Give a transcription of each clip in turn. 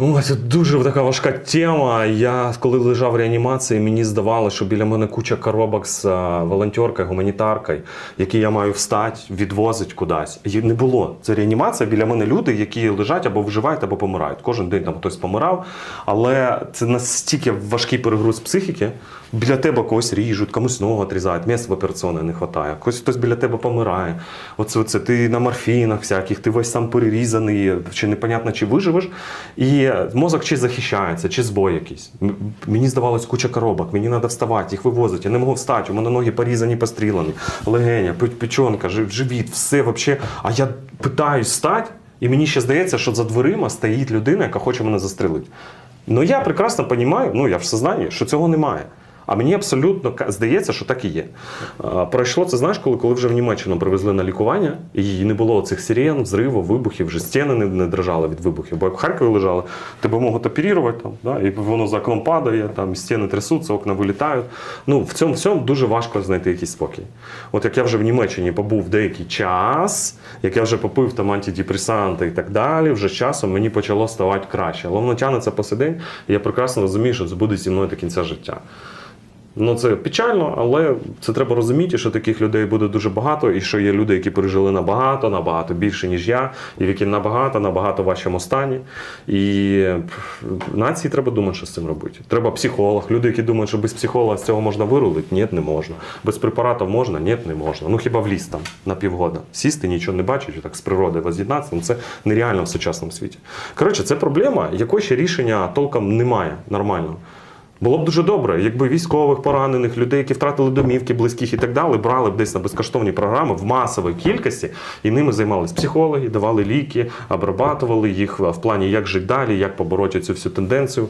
Ой, це дуже така важка тема. Я коли лежав в реанімації, мені здавалося, що біля мене куча коробок з а, волонтеркою, гуманітаркою, які я маю встати, відвозить кудись. І не було. Це реанімація. Біля мене люди, які лежать або вживають, або помирають. Кожен день там хтось помирав. Але це настільки важкий перегруз психіки. Біля тебе когось ріжуть, комусь ногу відрізають, місць в операційній не вистачає. Хтось, хтось біля тебе помирає. Оце, оце ти на морфінах всяких, ти весь сам перерізаний, чи непонятно, чи виживеш. І мозок чи захищається, чи збой якийсь. Мені здавалось куча коробок, мені треба вставати, їх вивозити. Я не можу встати, у мене ноги порізані, пострілені, легеня, пе- печонка, живіт, все взагалі. А я питаюсь встати, і мені ще здається, що за дверима стоїть людина, яка хоче мене застрелити. Ну я прекрасно розумію, ну я в сознанні, що цього немає. А мені абсолютно здається, що так і є. Пройшло це, знаєш, коли, коли вже в Німеччину привезли на лікування, і не було цих сирен, взривів, вибухів, вже стіни не, не дрожали від вибухів. Бо як в Харкові лежали, тебе можуть оперувати, там, да, і воно за окном падає, там стіни трясуться, окна вилітають. Ну, в цьому всьому дуже важко знайти якийсь спокій. От як я вже в Німеччині побув деякий час, як я вже попив там антидепресанти і так далі, вже з часом мені почало ставати краще. Але воно тягнеться по сей і я прекрасно розумію, що це буде зі мною до кінця життя. Ну, це печально, але це треба розуміти, що таких людей буде дуже багато, і що є люди, які пережили набагато, набагато більше, ніж я, і в які набагато, набагато важчому стані. І нації треба думати, що з цим робити. Треба психолог. Люди, які думають, що без психолога з цього можна вирулити, ні, не можна. Без препаратів можна, ні, не можна. Ну хіба в ліс там на півгода. Сісти, нічого не бачити, так з природи воз'єднатися, ну це нереально в сучасному світі. Коротше, це проблема, якої ще рішення толком немає нормального. Було б дуже добре, якби військових поранених, людей, які втратили домівки, близьких і так далі, брали б десь на безкоштовні програми в масовій кількості, і ними займались психологи, давали ліки, обрабатували їх в плані, як жити далі, як побороти цю всю тенденцію.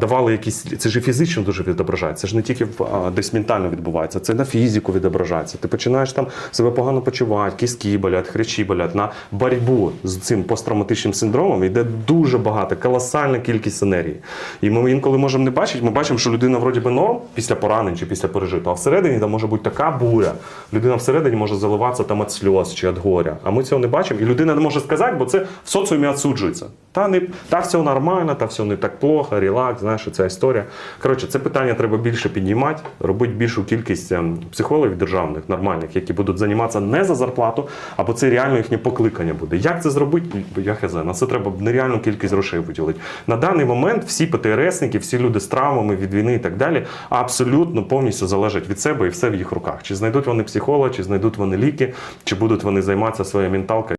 Давали якісь це ж фізично дуже відображається. Це ж не тільки десь ментально відбувається, це на фізику відображається. Ти починаєш там себе погано почувати, кістки болять, хрящі болять. На боротьбу з цим посттравматичним синдромом йде дуже багато, колосальна кількість енергії. І ми інколи можемо не бачити, ми бачимо, що людина вроді би норм після поранень чи після пережитого, а всередині там може бути така буря. Людина всередині може заливатися там від сльоз чи від горя. А ми цього не бачимо. І людина не може сказати, бо це в соціумі відсуджується. Та не та все нормально, та все не так плохо, релакс, знаєш, ця історія. Коротше, це питання треба більше піднімати, робити більшу кількість ем, психологів державних, нормальних, які будуть займатися не за зарплату, або це реально їхнє покликання буде. Як це зробити? Я хз. На це треба нереальну кількість грошей виділити. На даний момент всі ПТРСники, всі люди з травмами від війни і так далі, абсолютно повністю залежать від себе і все в їх руках. Чи знайдуть вони психолога, чи знайдуть вони ліки, чи будуть вони займатися своєю менталкою.